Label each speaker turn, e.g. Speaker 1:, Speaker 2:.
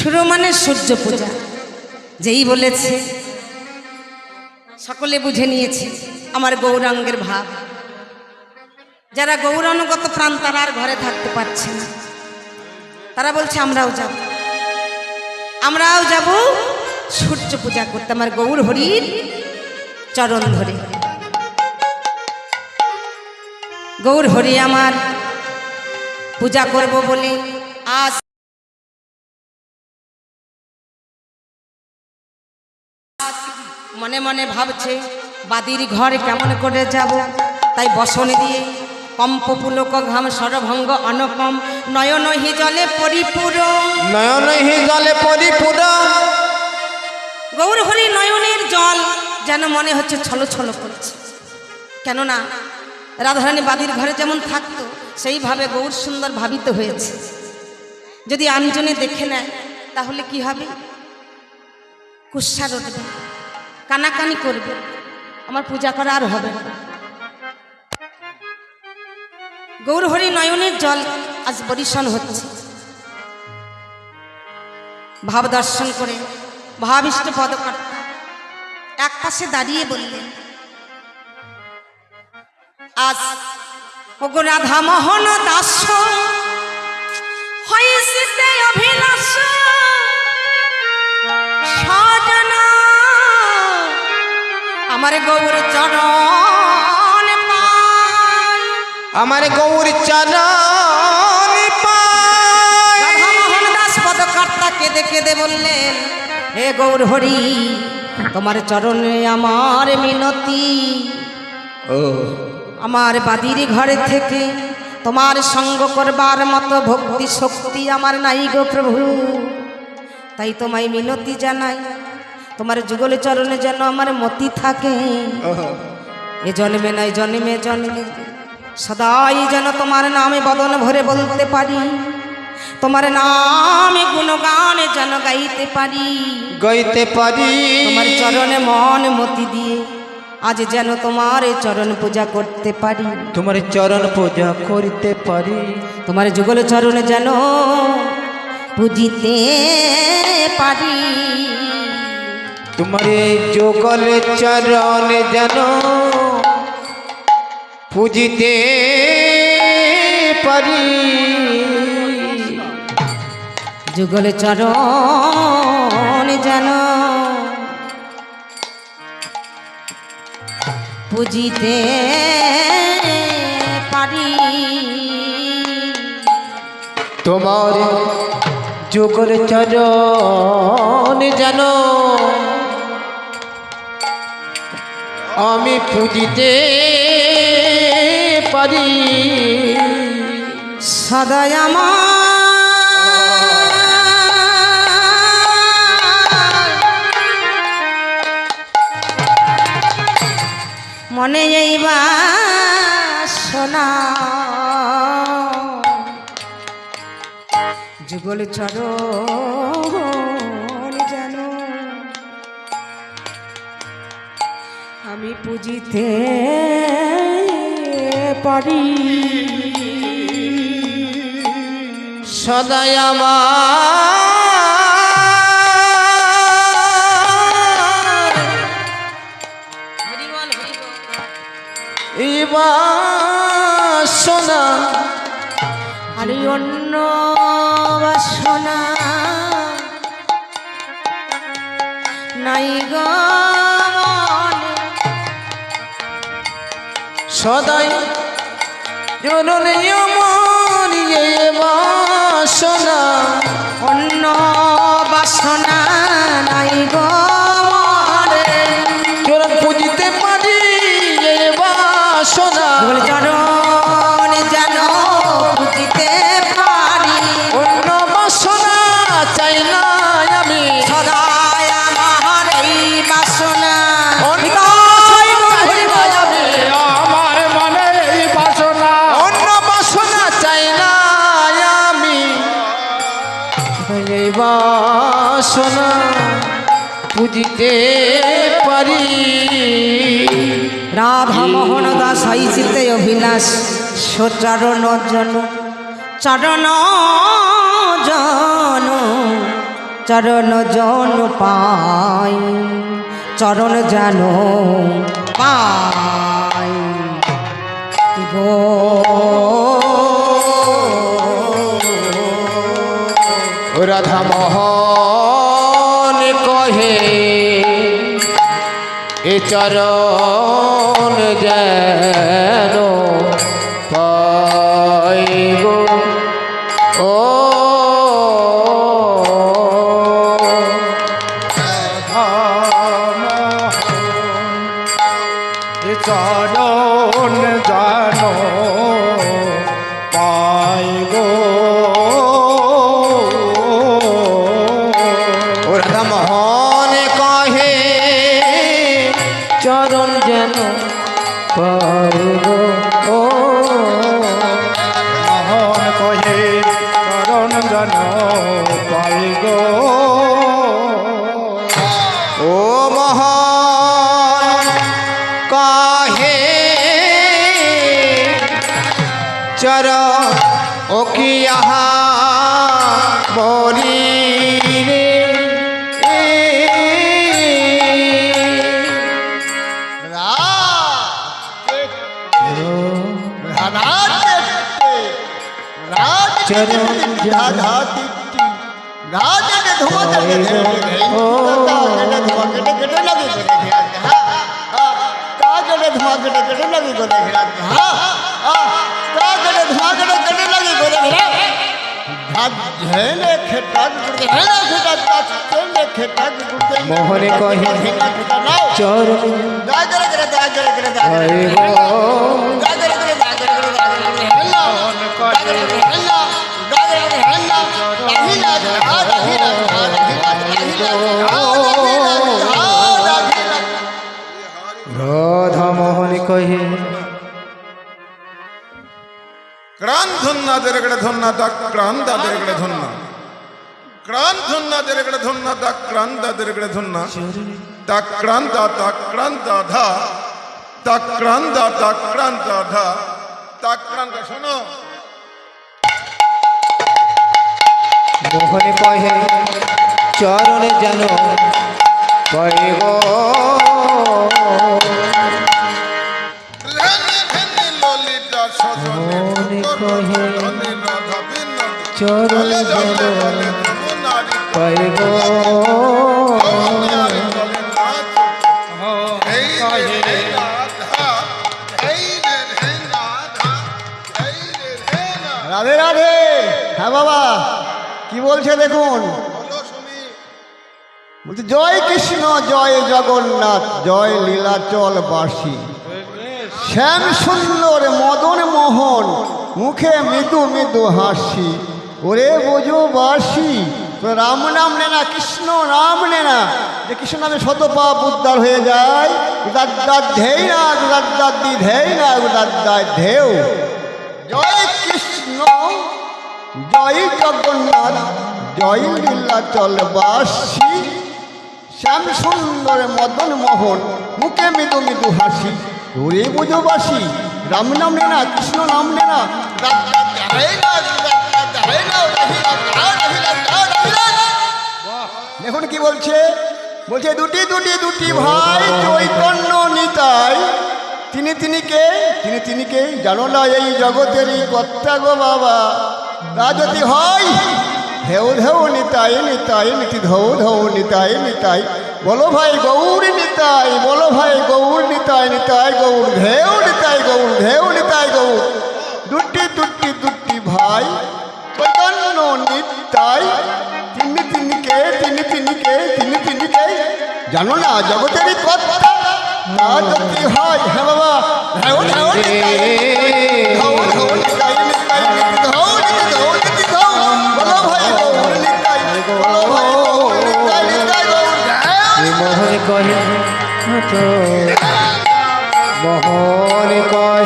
Speaker 1: শুরু মানে সূর্য পূজা। যেই বলেছে, সকলে বুঝে নিয়েছে আমার গৌরাঙ্গের ভাব। যারা গৌরানুগত প্রাণ তারা আর ঘরে থাকতে পারছে না। তারা বলছে, আমরাও যাব। আমরাও যাব সূর্য পূজা করতে, আমার গৌর হরির চরণ ধরে। গৌর হরি আমার পূজা করব বলে আজ মনে মনে ভাবছে বাদির ঘর কেমন করে যাব? তাই বসন দিয়ে কম্পপুলক ঘাম সরভঙ্গ অনপম নয়নহি জলে পরিপুর
Speaker 2: নয়ন হি জলে পরিপূর্ণ।
Speaker 1: গৌর হরি নয়নের জল যেন মনে হচ্ছে ছলো ছলো করছে। কেননা রাধারানী বাদির ঘরে যেমন থাকতো সেইভাবে গৌর সুন্দর ভাবিত হয়েছে। যদি আনজনে দেখে নেয় তাহলে কি হবে? কুৎসা উঠবে। কানাকানি করবে। আমার পূজা করা আর হবে গৌরহরি নয়নের জল আজ বরিশন হচ্ছে। ভাব দর্শন করে ভাবিষ্ট পদকর্তা এক পাশে দাঁড়িয়ে বললেন, আজ ওগো রাধা মোহন দাস হয়েছে অভিলাষ। আমার গৌর চরণ
Speaker 2: আমার গৌর চরণ
Speaker 1: দাস পদকর্তা কেঁদে কেঁদে বললেন হে গৌর হরি তোমার চরণে আমার মিনতি।
Speaker 2: ও।
Speaker 1: আমার বাদির ঘরে থেকে তোমার সঙ্গ করবার মতো ভক্তি শক্তি আমার নাই গো প্রভু। তাই তোমায় মিনতি জানাই। তোমার যুগল চরণে যেন আমার মতি থাকে। এ জন্মে নয় জন্মে জন্মে। সদাই যেন তোমার নামে বদন ভরে বলতে পারি। তোমার নামে গুণগান যেন গাইতে পারি।
Speaker 2: গাইতে পারি।
Speaker 1: তোমার চরণে মন মতি দিয়ে আজ যেন তোমার চরণ পূজা করতে পারি।
Speaker 2: তোমার চরণ পূজা করিতে পারি।
Speaker 1: তোমার যুগল চরণে যেন পুজিতে পারি।
Speaker 2: তোমার যুগল চরণ যেন পুজিতে পারি।
Speaker 1: যুগল চরণ যেন পুজিতে পারি।
Speaker 2: তোমার যুগল চরণ আমি পুজিতে পারি।
Speaker 1: সদাই আমার মনে এইবা সোনা যুগল চরণ যেন আমি পুজিতে পারি।
Speaker 2: সদাই আমার সোনা
Speaker 1: আরে অন্য বাসনা নাই গো।
Speaker 2: সদাই জননে আমার ইবা পুজিতে পারি। রাধা মোহন
Speaker 1: দাস হইছিতে অভিলাষ সচরণ জন
Speaker 2: চরণ জন চরণ জন পাই
Speaker 1: চরণ যেন পাই। গো।
Speaker 2: রাধা
Speaker 1: মোহন
Speaker 2: চরণ যেন যেন
Speaker 3: পাই ও মোহন কহে
Speaker 2: চরণ জানো পাই ও মোহন কাহে চর ও কি
Speaker 1: আহা বলি? चरण राधा की राधा ने धुआँ कर दे राधा ने धुआँ कर दे गटे
Speaker 2: लगे को देख रहा हाँ का गटे धुआँ गटे
Speaker 3: गटे लगे को देख
Speaker 2: रहा हाँ हाँ का गटे धुआँ गटे गटे लगे
Speaker 3: को देख रहा भाग झेले खेटा
Speaker 2: गुड़े हेला खेटा ताच चले खेटा गुड़े मोहरे को ही चोर। दागर कर दागर कर दागर दागर
Speaker 4: कर दागर कर दागर हेला। हेला দেরগড়ে ধন্না দাক ক্রান্দা দেরগড়ে ধন্না দাক ক্রান্দা দাক ক্রান্দা ধা। দাক ক্রান্দা দাক ক্রান্দা ধা। দাক ক্রান্দা শোনো।
Speaker 2: মোহনে কহে, চরণে যেন পাই গো চরণ যেন
Speaker 4: রাধে রাধে
Speaker 5: হ্যাঁ বাবা। কি বলছে দেখুন? বলছে জয় কৃষ্ণ জয় জগন্নাথ জয় লীলাচল বাসী। শ্যাম সুন্দর মদন মোহন মুখে মৃদু মৃদু হাসি। ওরে বোঝো বাসি, তো রাম নাম নে না, কৃষ্ণ নাম নে না। যে কৃষ্ণ নামে শত পাপ উদ্ধার হয়ে যায় উদার ধেই না উদার দি ধেই না উদার ধেউ জয় কৃষ্ণ, জয় জগন্নাথ, জয় লীলাচল বাসী। শ্যাম সুন্দর মদন মোহন, মুখে মৃদু মৃদু হাসি। ওরে বুঝবাসী রাম নাম নে না কৃষ্ণ নাম নে না দেখুন কি বলছে বলছে দুটি দুটি দুটি ভাই চৈতন্য নিতাই তিনি তিনি কে তিনি তিনি কে জানো না এই জগতেরই কর্তা গো বাবা তা যদি হয় ধেউ ধেউ নিতাই নিতাই নীতি ধৌ ধৌ নিতাই নিতাই বলো ভাই গৌর নিতাই, বলো ভাই গৌর নিতাই নিতাই গৌর, ঘেউ নিতাই গৌর, ঘেউ নিতাই গৌর। দুটি দুটি দুটি ভাই, চৈতন্য নিতাই। তিনি তিনি কে, তিনি তিনি কে, তিনি তিনি কে? জানো না, জগতেরই কথা তা যদি হয় হ্যাঁ বাবা ধৌ ধৌ
Speaker 2: কহে মোহন কহে